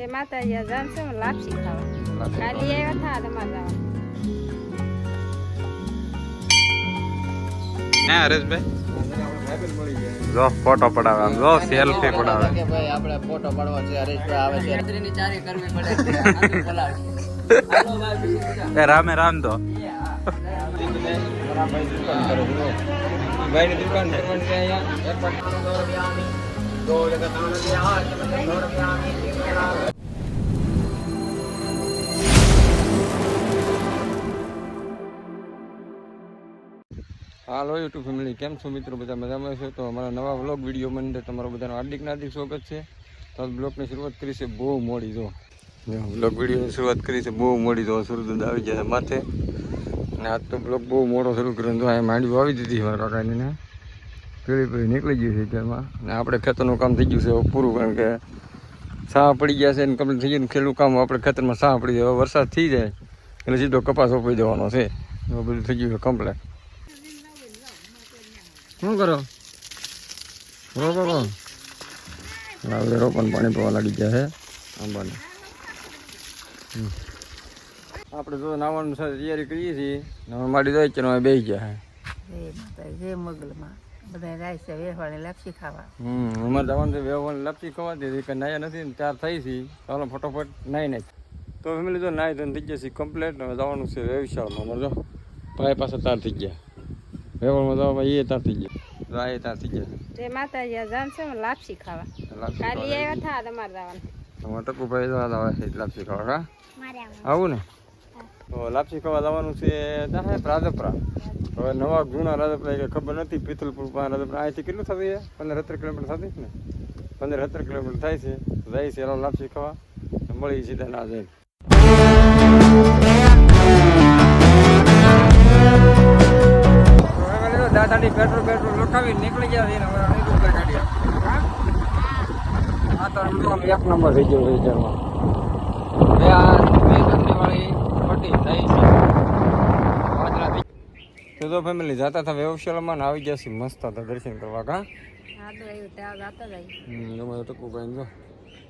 એ માતાજી જાન છે લાપસી ખાવા. કાલી આવ્યા થા તમારે જવા. હે હરેશભાઈ. જો ફોટો પડાવે આમ. જો સેલ્ફી પડાવે. કે ભાઈ આપણે ફોટો પાડવો છે હરેશભાઈ આવે છે. રાત્રિની ચારી કરવી પડે. બોલાવે. હાલો ભાઈ બીજું બધા. એ રામે રામ તો. દુકાન કરવાની છે અહીંયા રૂપિયા રૂપિયા. હાલો યુટ્યુબ ફેમિલી, કેમ છો મિત્રો? બધા મજામાં છો? તો અમારા નવા વ્લોગ વિડીયોમાં અંદર તમારું બધાનું હાર્દિક નાર્દિક સ્વાગત છે. તો બ્લોગની શરૂઆત કરી છે, બહુ મોડી, જો. બ્લોગ વિડીયોની શરૂઆત કરી છે, બહુ મોડી, જો. સૂરજ આવી છે માથે. અને આજ તો બ્લોગ બહુ મોડો શરૂ કર્યો તો અહીંયા માંડવી આવી દીધી મારા કાકાની ને. પેલી પેલી નીકળી ગઈ છે અત્યારમાં. અને આપણે ખેતરનું કામ થઈ ગયું છે પૂરું, કારણ કે સાહ પડી ગયા છે અને કમ્પ્લીટ થઈ ગયું ખેલું કામ, આપણે ખેતરમાં સાહ પડી જાય. વરસાદ થઈ જાય, એટલે સીધો કપાસ ઓપી દેવાનો છે. બધું થઈ ગયું છે કમ્પ્લેટ શું કરો? રોકો કો આપણે રોપણ પાણી પવા લાગી ગયા છે. આંબાને. આપણે જો નાવાનું સાથે તૈયારી કરીએ છીએ. ને માડી જાય છે ને બેસી ગયા છે. માતા મગલમાં. બધા જાય છે વેહવાળે લાપસી ખાવા. હમ અમારે જવાનું છે વ્યવહાર લાપસી ખવાતી હતી કે નાયા નથી ને ત્યાર થઈ છે ચાલો ફટોફટ નાઈ નાખ તો ફેમિલી જો નાઈ થઈ ગયા છે કમ્પ્લેટ હવે જવાનું છે વ્યવશાળમાં અમારે જો ભાઈ પાસે તાર થઈ ગયા. વ્યવહારમાં જવા એ તાર થઈ ગયા. રાય તાર થઈ ગયા. તે માતાજી જાન છે લાપસી ખાવા લાપસી કાલી આવ્યા થા તમારે જવાનું. તમારે ટકુભાઈ જવા છે લાપસી ખાવા હા? આવું ને? તો લાપસી ખાવા જવાનું છે ત્યાં રાજપરા. હવે નવા જૂના રાજપરા કે ખબર નથી પિથલપુર પાસે રાજપરા અહીંથી કેટલું થતું છે? પંદર સત્તર કિલોમીટર થતી છે ને? પંદર સત્તર કિલોમીટર થાય છે. જાય છે એનો લાપસી ખાવા મળી સીધા ના જાય. દાદાની પેટ્રોલ પેટ્રોલ લખાવી નીકળી ગયા એને હવે નહીં ઉપર ગાડી આ તો આમ એક નંબર થઈ ગયો વિચારમાં. બે આ બે ધંધી વાળી થઈ છે. તો ફેમિલી જતા હતા વ્યવશાળામાં આવી ગયા છે મસ્ત હતા દર્શન કરવા કા? અમારે ટકું ભાઈ જો.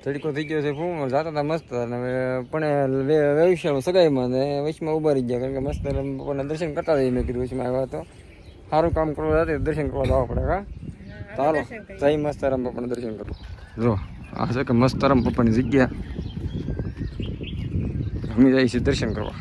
તડકો થઈ ગયો છે ફૂમ જતા હતા મસ્ત પણ વ્યવશાળમાં સગાઈમાં ને વચમાં ઊભા રહી ગયા કારણ કે મસ્ત દર્શન કરતા રહીએ મેં કીધું વચમાં આવ્યા તો. સારું કામ કરવા જાતે દર્શન કરવા જવા પડે કા ચાલો. જય મસ્તારામ બાપાના દર્શન કરો. જો આ છે કે મસ્તારામ પપ્પાની જગ્યા. અમે જઈએ છીએ દર્શન કરવા.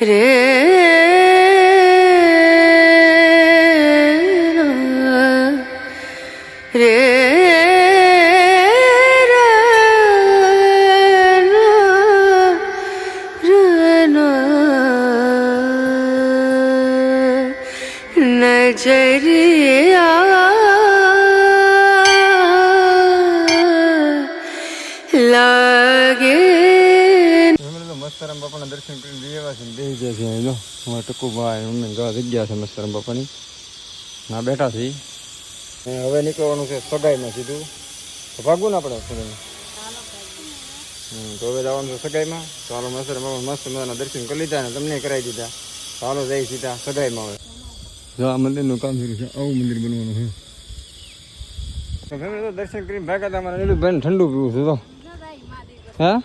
রে મસ્તરામ બાપાના દર્શન કરીને બે એવા છે બે જાય છે જો. અમારા ટકુભાઈ અમને ગા જગ્યા છે મસ્તરામ બાપાની. ના બેઠા છે હવે નીકળવાનું છે સગાઈમાં સીધું. તો ભાગવું ને આપણે સગાઈમાં હમ, તો હવે જવાનું છે સગાઈમાં. ચાલો મસ્તરામ બાપા મસ્ત મજાના દર્શન કરી લીધા ને તમને કરાવી દીધા. ચાલો જઈ સીધા સગાઈમાં હવે. જો આ મંદિરનું કામ શરૂ છે આવું મંદિર બનવાનું છે. તો દર્શન કરીને ભાગ્યા હતા મારા બેન ઠંડુ પીવું છું તો. હા?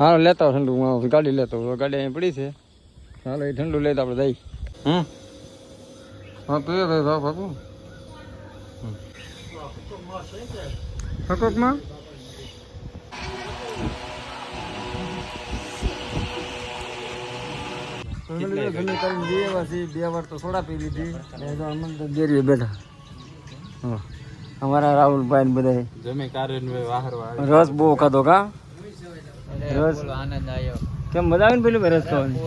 હા લેતા આવો ઠંડુ. ગાડી લેતો. ગાડી અહીં પડી છે. ચાલો એ ઠંડુ લેતા આપણે જઈ હમ? હા પીવે ભાઈ ભાવ ભાગુ. હકોકમાં? બે વાર તો સોડા પી લીધી. બેઠા. હા. અમારા રાહુલભાઈ બધા રસ બહુ ખાધો કા? રસ. આનંદ આવ્યો કેમ મજા આવે ને પેલું રસ ખાવાની?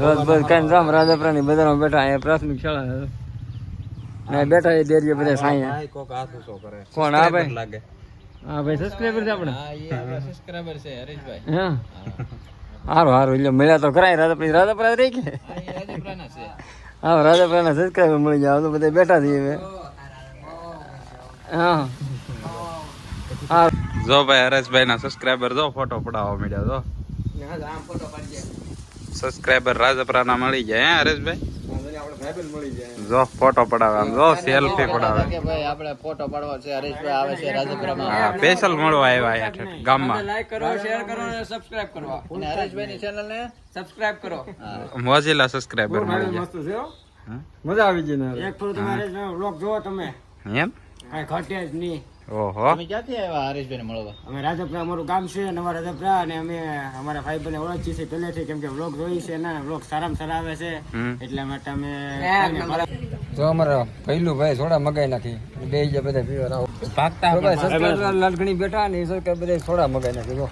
રસ બસ કઈ રામ રાજાપુરા ની બધામાં બેઠા અહીંયા પ્રાથમિક શાળા ના બેઠા એ દેરીએ બધા સાયા કોક હાથ કરે. કોણ? આ ભાઈ? લાગે. હા ભાઈ સબસ્ક્રાઇબર છે આપણે? હા એ આપણા છે હરેશભાઈ. હા? સારું સારું એટલે મળ્યા તો કરાય રાજાપુરા રાજાપુરા રહી કે હા એ રાજપરાના છે. હા રાજાપુરાના સબસ્ક્રાઈબર મળી જાય હવે તો બધા બેઠા છીએ હવે. હા. હા જો ભાઈ હરેશભાઈ ના સબસ્ક્રાઈબર જો ફોટો પડાવવા મળ્યા જો આમ ફોટો સબસ્ક્રાઈબર રાજપરા ના મળી જાય હે હરેશભાઈ જો ફોટો પડાવે આમ જો સેલ્ફી પડાવે કે ભાઈ આપણે ફોટો પાડવો છે હરેશભાઈ આવે છે રાજપુરામાં હા સ્પેશિયલ મળવા આવ્યા ગામમાં લાઈક કરો શેર કરો અને સબસ્ક્રાઇબ કરવા અને હરેશભાઈ ની ચેનલ ને સબસ્ક્રાઇબ કરો મોજીલા સબસ્ક્રાઈબર મળી જાય મસ્ત છે મજા આવી ગઈ એક ફરો તમારે વ્લોગ જોવો તમે એમ કઈ ઘટે જ નહીં ઓહો. તમે ક્યાંથી આવ્યા હરેશભાઈ મળવા? અમે રાજપરા અમારું ગામ છે નવા રાજપરા અને અમે અમારા ભાઈ બને ઓળખીએ છીએ પહેલેથી કેમ કે વ્લોગ જોઈ છે ને વ્લોગ સારામાં સારા આવે છે. એટલા માટે અમે જો અમારા પહેલું ભાઈ સોડા મગાઈ નાખી. બે જા બધા પીવા આવો. તો ભાઈ સબસ્ક્રાઇબર બેઠા ને એ સબસ્ક્રાઇબર બધા સોડા મગાઈ નાખી જો.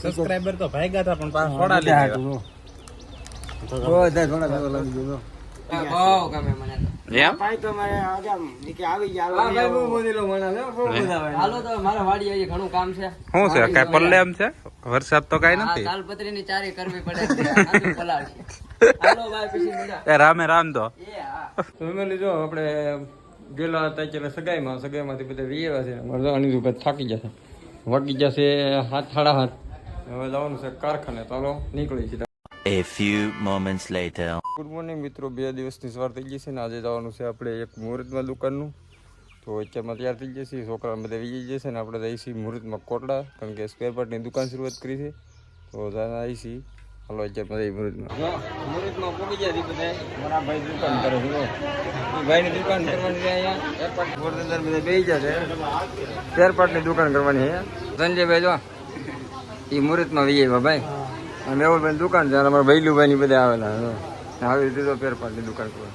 સબસ્ક્રાઈબર તો ભાગ્યા હતા પણ પાછા થોડા લીધા. જો. બધા સોડા લાગી ગયો બહુ ગમે મને તો. એમ? ભાઈ તો મારે આજે આમ નીચે આવી હા ભાઈ બહુ બોધેલો માણસ છે, બહુ મજા હાલો તો મારા વાડી આવી ઘણું કામ છે. શું છે કઈ પલ્લે એમ છે? વરસાદ તો કઈ નથી? તાલપત્રી ની ચારી કરવી પડે. પલાળશે હાલો ભાઈ પછી મળ્યા. એ રામે રામ તો એ હા. ફેમિલી જો આપણે ગયેલા હતા એટલે સગાઈમાં. સગાઈમાંથી બધા વીએવા છે. અમારે જો અનિલ ઉપર થાકી જશે વાગી જશે હાથ સાડા હાથ. હવે જવાનું છે કારખાને. તો નીકળી છે A few moments later. Good morning મિત્રો. બે દિવસની સવાર થઈ ગઈ છે ને આજે જવાનું છે આપણે એક મુહૂર્તમાં દુકાનનું. તો અત્યારમાં તૈયાર થઈ જશે છોકરા બધા વીજી જશે ને આપણે જઈશું મુહૂર્તમાં કોટડા કારણ કે સ્પેર પાર્ટની દુકાન શરૂઆત કરી છે. તો ત્યાં આવીશી હાલો અત્યારમાં જઈ મુહૂર્તમાં. મુહૂર્તમાં પહોંચી ગયા બધા મારા ભાઈ દુકાન કરે છે ભાઈની દુકાન કરવાની છે અહીંયા. એરપાર્ટ અંદર બધા બેસી જશે સ્પેર પાર્ટની દુકાન કરવાની છે સંજયભાઈ જો. એ મુહૂર્તમાં વી આવ્યા ભાઈ. અને મેહુલભાઈ દુકાન છે અમારા ભૈલુભાઈ ની બધા આવેલા આવી રીતે તો ફેરફારની દુકાન પર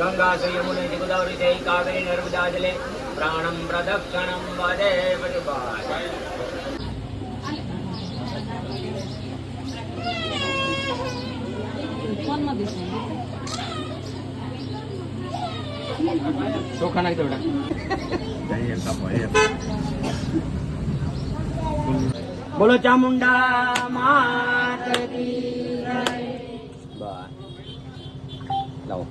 ગંગા યમુને ગોદાવરી જય, કાવેરી નર્મદા જલે. પ્રદક્ષિણમ વદે વજુભાય ચોખા નાખી દેવડા બોલો ચામુંડા માત કી લાવો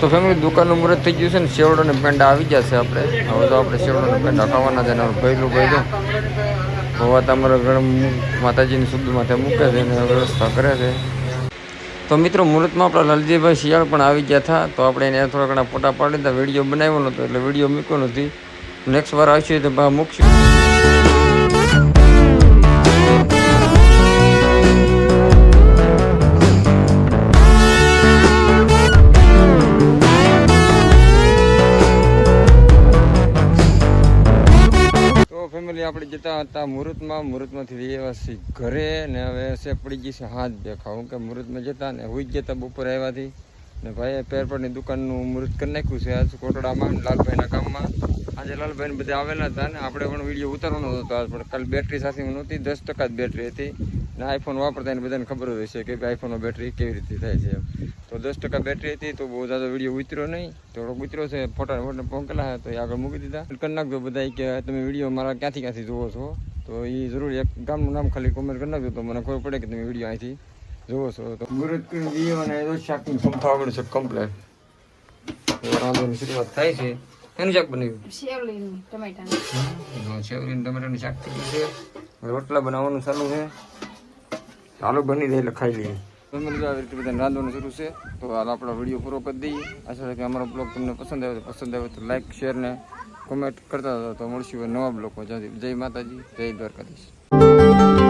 તો ફેમિલી દુકાનનું મુહૂર્ત થઈ ગયું છે ને શેવડો ને પેંડા આવી જશે આપણે. હવે તો આપણે શેવડો ને પેંડા ખાવાના છે ને, હવે પહેલું ભાઈ તો હોવા તમારા ગરમ માતાજીની શુદ્ધ માથે મૂકે છે અને વ્યવસ્થા કરે છે. તો મિત્રો, મુહૂર્તમાં આપણા લાલજીભાઈ શિયાળ પણ આવી ગયા હતા, તો આપણે એને થોડા ઘણા ફોટા પાડી દીધા, વીડિયો બનાવ્યો નહોતો એટલે વીડિયો મૂક્યો નથી. નેક્સ્ટ વાર આવશે તો ભાવ મૂકશું. તો ફેમિલી આપણે જતા હતા મુહૂર્તમાં. મુહૂર્તમાંથી વ્યવસ્થિત ઘરે ને હવે છે પડી ગઈ છે હાથ દેખાવું. કે મુહૂર્તમાં જતા ને હુઈ જતા બપોરે આવ્યાથી. ને ભાઈએ પેરપરની દુકાનનું મુહૂર્ત કરી નાખ્યું છે આજ કોટડામાં લાલભાઈના કામમાં આજે લાલભાઈને બધા આવેલા હતા ને આપણે પણ વીડિયો ઉતારવાનો હતો આજ, પણ કાલ બેટરી સાથે નહોતી, દસ ટકા જ બેટરી હતી. ને આઈફોન વાપરતા એને બધાને ખબર હોય છે કે આઈફોનનો બેટરી કેવી રીતે થાય છે. તો દસ ટકા બેટરી હતી તો બહુ જાદો વીડિયો ઉતર્યો નહીં. થોડોક ઉતર્યો છે ફોટા ફોટા પહોંચેલા તો એ આગળ મૂકી દીધા. કરી નાખજો બધા કે તમે વીડિયો મારા ક્યાંથી ક્યાંથી જુઓ છો. તો એ જરૂર એક ગામનું નામ ખાલી કોમેન્ટ કરી નાખજો તો મને ખબર પડે કે તમે વીડિયો અહીંથી જુઓ છો. તો મુહૂર્ત અને શાકની સંભાવ આગળ છે કમ્પ્લેટ રાંધવાની શરૂઆત થાય છે. એનું શાક બનાવ્યું? શેવલીનું ટમેટાનું. શેવરીને ટમેટાનું શાક થઈ ગયું છે. રોટલા બનાવવાનું ચાલુ છે. ચાલુ બની જાય એટલે ખાઈ લઈએ. આવી બધા રાંધવાનું શરૂ છે તો હાલ આપણો વીડિયો પૂરો કરી દઈએ. આશા કે અમારો બ્લોગ તમને પસંદ આવ્યો તો પસંદ આવ્યો તો લાઈક શેર ને કોમેન્ટ કરતા તો મળશું નવા બ્લોગમાં. જય માતાજી, જય દ્વારકાધીશ.